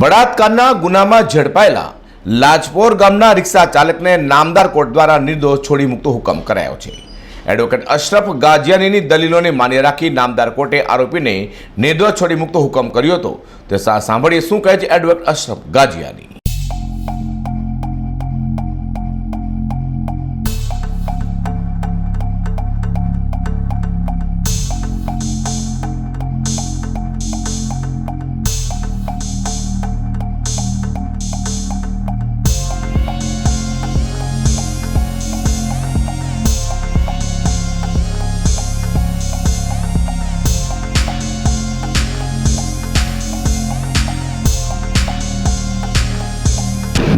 બળાત્કારના ગુનામાં ઝડપાયેલા લાજપોર ગામના રિક્ષા ચાલકને નામદાર કોર્ટ દ્વારા નિર્દોષ છોડી મૂકતો હુકમ કરાયો છે. એડવોકેટ અશરફ ગાજિયાનીની દલીલોને માન્ય રાખી નામદાર કોર્ટે આરોપીને નિર્દોષ છોડી મૂકતો હુકમ કર્યો હતો. તે સાંભળીએ શું કહે છે એડવોકેટ અશરફ ગાજિયાની.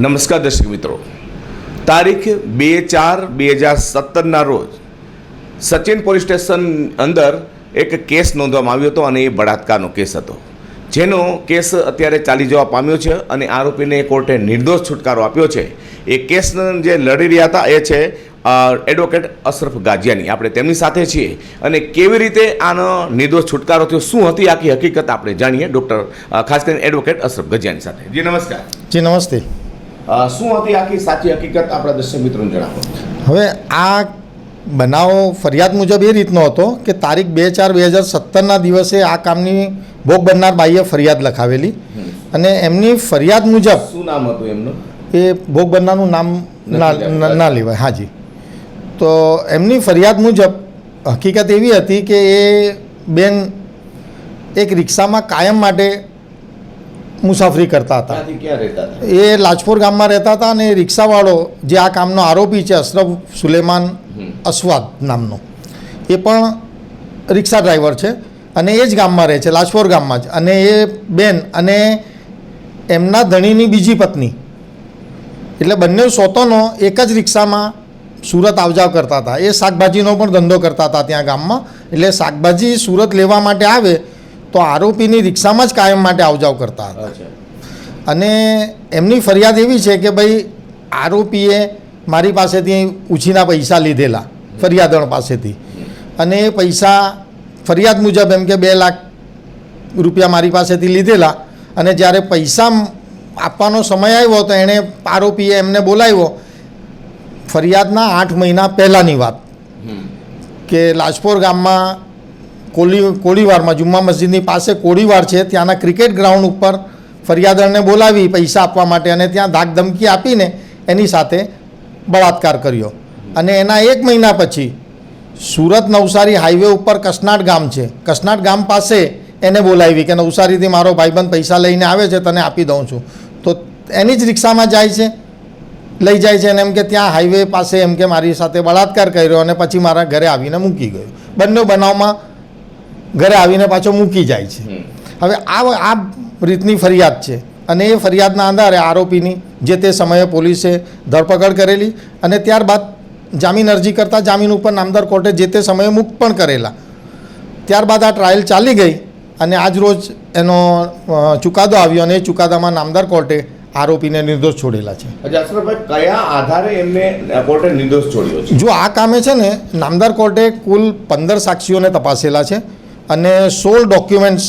નમસ્કાર દર્શક મિત્રો. તારીખ બે ચાર બે હજાર સત્તરના રોજ સચિન પોલીસ સ્ટેશન અંદર એક કેસ નોંધવામાં આવ્યો હતો અને એ બળાત્કારનો કેસ હતો. જેનો કેસ અત્યારે ચાલી જવા પામ્યો છે અને આરોપીને કોર્ટે નિર્દોષ છુટકારો આપ્યો છે. એ કેસ જે લડી રહ્યા હતા એ છે એડવોકેટ અશરફ ગાજિયાની. આપણે તેમની સાથે છીએ અને કેવી રીતે આનો નિર્દોષ છુટકારો થયો, શું હતી આખી હકીકત આપણે જાણીએ ડૉક્ટર ખાસ કરીને એડવોકેટ અશરફ ગાજિયાની સાથે. જી, નમસ્કાર. જી, નમસ્તે. શું હતી આખી સાચી હકીકત? આપણા દર્શક મિત્રોને જણાવો. હવે આ બનાવ ફરિયાદ મુજબ એ રીતનો હતો કે તારીખ બે ચાર બે હજાર સત્તરના દિવસે આ કામની ભોગ બનનાર બાઈએ ફરિયાદ લખાવેલી. અને એમની ફરિયાદ મુજબ શું નામ હતું એમનું? એ ભોગ બનનારનું નામ ના લેવાય. હાજી. તો એમની ફરિયાદ મુજબ હકીકત એવી હતી કે એ બેન એક રિક્ષામાં કાયમ માટે મુસાફરી કરતા હતા. એ લાજપોર ગામમાં રહેતા હતા અને રિક્ષાવાળો જે આ કામનો આરોપી છે અશરફ સુલેમાન. અસ્વાદ નામનો એ પણ રિક્ષા ડ્રાઈવર છે અને એ જ ગામમાં રહે છે લાજપોર ગામમાં જ. અને એ બેન અને એમના ધણીની બીજી પત્ની એટલે બંને સોતોનો એક જ રિક્ષામાં સુરત આવજાવ કરતા હતા. એ શાકભાજીનો પણ ધંધો કરતા હતા ત્યાં ગામમાં એટલે શાકભાજી સુરત લેવા માટે આવે તો આરોપીની રિક્ષામાં જ કાયમ માટે આવજાવ કરતા હતા. અને એમની ફરિયાદ એવી છે કે ભાઈ આરોપીએ મારી પાસેથી ઉછીના પૈસા લીધેલા ફરિયાદણ પાસેથી. અને એ પૈસા ફરિયાદ મુજબ એમ કે બે લાખ રૂપિયા મારી પાસેથી લીધેલા અને જ્યારે પૈસા આપવાનો સમય આવ્યો તો એણે આરોપીએ એમને બોલાવ્યો. ફરિયાદના આઠ મહિના પહેલાંની વાત. કે લાજપોર ગામમાં કોળી કોળીવારમાં જુમ્મા મસ્જિદની પાસે કોળીવાર છે, ત્યાંના ક્રિકેટ ગ્રાઉન્ડ ઉપર ફરિયાદરને બોલાવી પૈસા આપવા માટે અને ત્યાં ધાક ધમકી આપીને એની સાથે બળાત્કાર કર્યો. અને એના એક મહિના પછી સુરત નવસારી હાઈવે ઉપર કસનાટ ગામ છે. કસનાટ ગામ પાસે એને બોલાવી કે નવસારીથી મારો ભાઈબંધ પૈસા લઈને આવે છે, તને આપી દઉં છું. તો એની જ રિક્ષામાં જાય છે, લઈ જાય છે અને એમ કે ત્યાં હાઈવે પાસે એમ કે મારી સાથે બળાત્કાર કર્યો અને પછી મારા ઘરે આવીને મૂકી ગયો. બંને બનાવમાં ઘરે આવીને પાછો મૂકી જાય છે. હવે આ આ રીતની ફરિયાદ છે. અને એ ફરિયાદના આધારે આરોપીની જે તે સમયે પોલીસે ધરપકડ કરેલી અને ત્યારબાદ જામીન અરજી કરતાં જામીન ઉપર નામદાર કોર્ટે જે તે સમયે મુક્ત પણ કરેલા. ત્યારબાદ આ ટ્રાયલ ચાલી ગઈ અને આજ રોજ એનો ચુકાદો આવ્યો અને એ ચુકાદામાં નામદાર કોર્ટે આરોપીને નિર્દોષ છોડેલા છે. કયા આધારે એમને કોર્ટે નિર્દોષ છોડ્યો છે? જો આ કામે છે ને નામદાર કોર્ટે કુલ પંદર સાક્ષીઓને તપાસેલા છે. અને સોળ ડોક્યુમેન્ટ્સ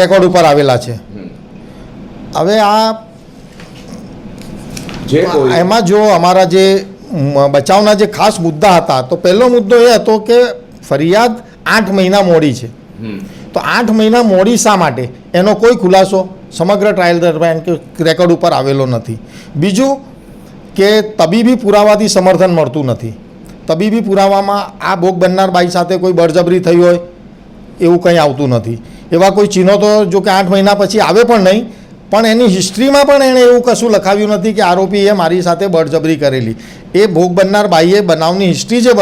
રેકોર્ડ ઉપર આવેલા છે. હવે આ જે એમાં જો અમારા જે બચાવના જે ખાસ મુદ્દા હતા તો પહેલો મુદ્દો એ હતો કે ફરિયાદ આઠ મહિના મોડી છે. તો આઠ મહિના મોડી શા માટે? એનો કોઈ ખુલાસો સમગ્ર ટ્રાયલ દરમિયાન કે રેકોર્ડ ઉપર આવેલો નથી. બીજું કે તબીબી પુરાવાથી સમર્થન મળતું નથી. તબીબી પુરાવામાં આ ભોગ બનનાર બાઈ સાથે કોઈ બળજબરી થઈ હોય એવું કંઈ આવતું નથી. એવા કોઈ ચિહ્નો તો જો કે આઠ મહિના પછી આવે પણ નહીં, પણ એની હિસ્ટ્રીમાં પણ એણે એવું કશું લખાવ્યું નથી કે આરોપીએ મારી સાથે બળજબરી કરેલી. એ ભોગ બનનાર બાઈએ બનાવની હિસ્ટ્રી જે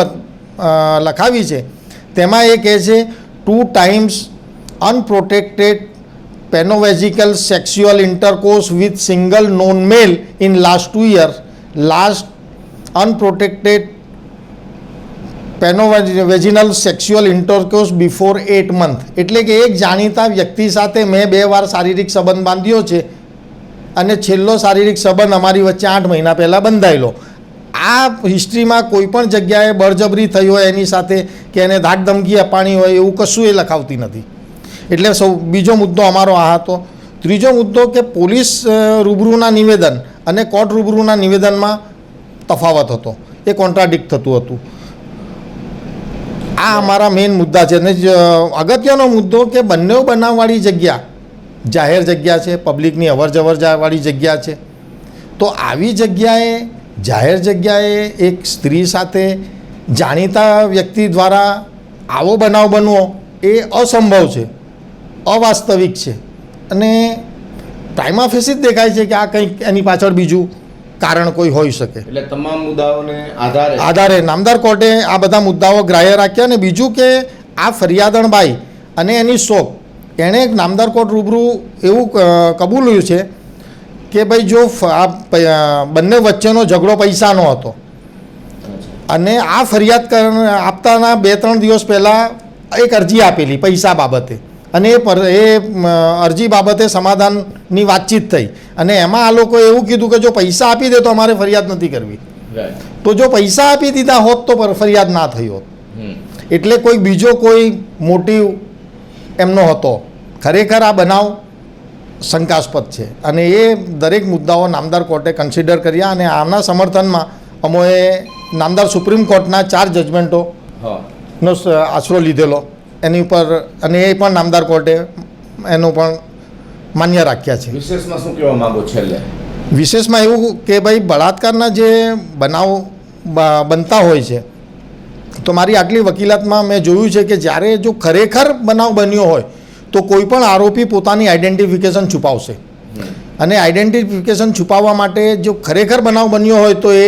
લખાવી છે, તેમાં એ કહે છે, two times unprotected penovaginal sexual intercourse with single non male in last two year. Last unprotected penovaginal sexual intercourse before eight month એટલે કે એક જાણીતા વ્યક્તિ સાથે મેં બે વાર શારીરિક સંબંધ બાંધ્યો છે અને છેલ્લો શારીરિક સંબંધ અમારી વચ્ચે આઠ મહિના પહેલાં બંધાયેલો. આ હિસ્ટ્રીમાં કોઈ પણ જગ્યાએ બળજબરી થઈ હોય એની સાથે કે એને ધાક ધમકી અપાણી હોય એવું કશું એ લખાવતી નથી. એટલે સૌ બીજો મુદ્દો અમારો આ હતો. ત્રીજો મુદ્દો કે પોલીસ રૂબરૂના નિવેદન અને કોર્ટ રૂબરૂના નિવેદનમાં તફાવત હતો. એ કોન્ટ્રાડિક્ટ થતું હતું. આ અમારા મેઇન મુદ્દા છે. અને અગત્યનો મુદ્દો કે બંને બનાવવાળી જગ્યા, જાહેર જગ્યા છે પબ્લિકની અવર જવર વાળી જગ્યા છે. તો આવી જગ્યાએ, જાહેર જગ્યાએ એક સ્ત્રી સાથે જાણીતા વ્યક્તિ દ્વારા આવો બનાવ બનવો એ અસંભવ છે. અવાસ્તવિક છે. અને પ્રાઇમા ફેસી જ દેખાય છે કે આ કંઈક એની પાછળ બીજું કારણ કોઈ હોઈ શકે. એટલે તમામ મુદ્દાઓને આધારે આધારે નામદાર કોર્ટે આ બધા મુદ્દાઓ ગ્રાહ્ય રાખ્યા અને બીજું કે આ ફરિયાદણબાઈ અને એની શોખ એણે નામદાર કોર્ટ રૂબરૂ એવું કબૂલ્યું છે કે ભાઈ જો આ બંને વચ્ચેનો ઝઘડો પૈસાનો હતો. અને આ ફરિયાદ કર આપતાના બે ત્રણ દિવસ પહેલાં એક અરજી આપેલી પૈસા બાબતે. અને એ પર એ અરજી બાબતે સમાધાનની વાતચીત થઈ. અને એમાં આ લોકોએ એવું કીધું કે જો પૈસા આપી દે તો અમારે ફરિયાદ નથી કરવી. તો જો પૈસા આપી દીધા હોત તો ફરિયાદ ના થઈ હોત. એટલે કોઈ બીજો કોઈ મોટિવ એમનો હતો. ખરેખર આ બનાવ શંકાસ્પદ છે. અને એ દરેક મુદ્દાઓ નામદાર કોર્ટે કન્સિડર કર્યા અને આના સમર્થનમાં અમોએ નામદાર સુપ્રીમ કોર્ટના ચાર જજમેન્ટો નો આશરો લીધેલો. એની ઉપર અને એ પણ નામદાર કોર્ટે એનું પણ માન્ય રાખ્યા છે. વિશેષમાં શું કહેવા માંગો છેલ્લે? વિશેષમાં એવું કે ભાઈ બળાત્કારના જે બનાવ બનતા હોય છે તો મારી આટલી વકીલાતમાં મેં જોયું છે કે જ્યારે જો ખરેખર બનાવ બન્યો હોય તો કોઈ પણ આરોપી પોતાની આઈડેન્ટિફિકેશન છુપાવશે. અને આઈડેન્ટિફિકેશન છુપાવવા માટે જો ખરેખર બનાવ બન્યો હોય તો એ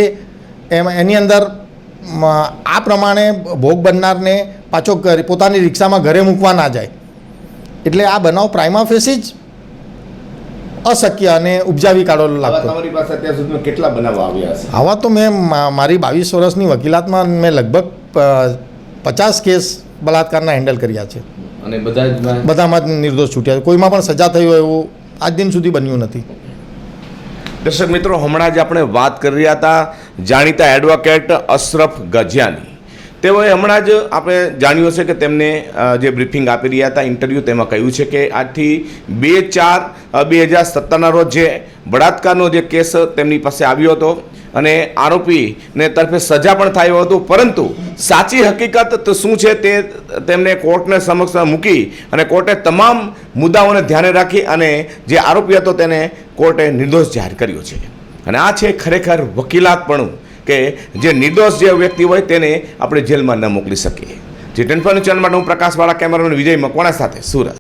એની અંદર આ પ્રમાણે ભોગ બનનારને પાછો પોતાની રિક્ષામાં ઘરે મૂકવા ના જાય. એટલે આ બનાવ પ્રાઇમા ફેસી જ અશક્ય અને ઉપજાવી કાઢવાનો લાગતો. તમારી પાસે અત્યાર સુધીમાં કેટલા બનાવો આવ્યા છે? આવા તો મેં મારી બાવીસ વર્ષની વકીલાતમાં મેં લગભગ પચાસ કેસ બલાત્કારના હેન્ડલ કર્યા છે. અને બધા બધામાં જ નિર્દોષ છૂટ્યા છે. કોઈમાં પણ સજા થઈ હોય એવું આજ દિન સુધી બન્યું નથી. દર્શક મિત્રો હમણાં જ આપણે વાત કરી રહ્યા હતા જાણીતા એડવોકેટ અશરફ ગજિયાની. તેઓએ હમણાં જ આપણે જાણ્યું હશે કે તેમને જે બ્રીફિંગ આપી રહ્યા હતા, ઇન્ટરવ્યૂ તેમાં કહ્યું છે કે આજથી બે ચાર બે હજાર સત્તરના રોજ જે બળાત્કારનો જે કેસ તેમની પાસે આવ્યો હતો અને આરોપીને તરફે સજા પણ થયો હતું, પરંતુ સાચી હકીકત તો શું છે તે તેમને કોર્ટને સમક્ષ મૂકી અને કોર્ટે તમામ મુદ્દાઓને ધ્યાને રાખી અને જે આરોપી હતો તેને કોર્ટે નિર્દોષ જાહેર કર્યો છે. અને આ છે ખરેખર વકીલાતપણું. કે જે નિર્દોષ જે વ્યક્તિ હોય તેને આપણે જેલમાં ન મોકલી શકીએ. જે ટેન્ફોન ચેનલ માટે હું પ્રકાશવાળા કેમેરામેન વિજય મકવાણા સાથે સુરત.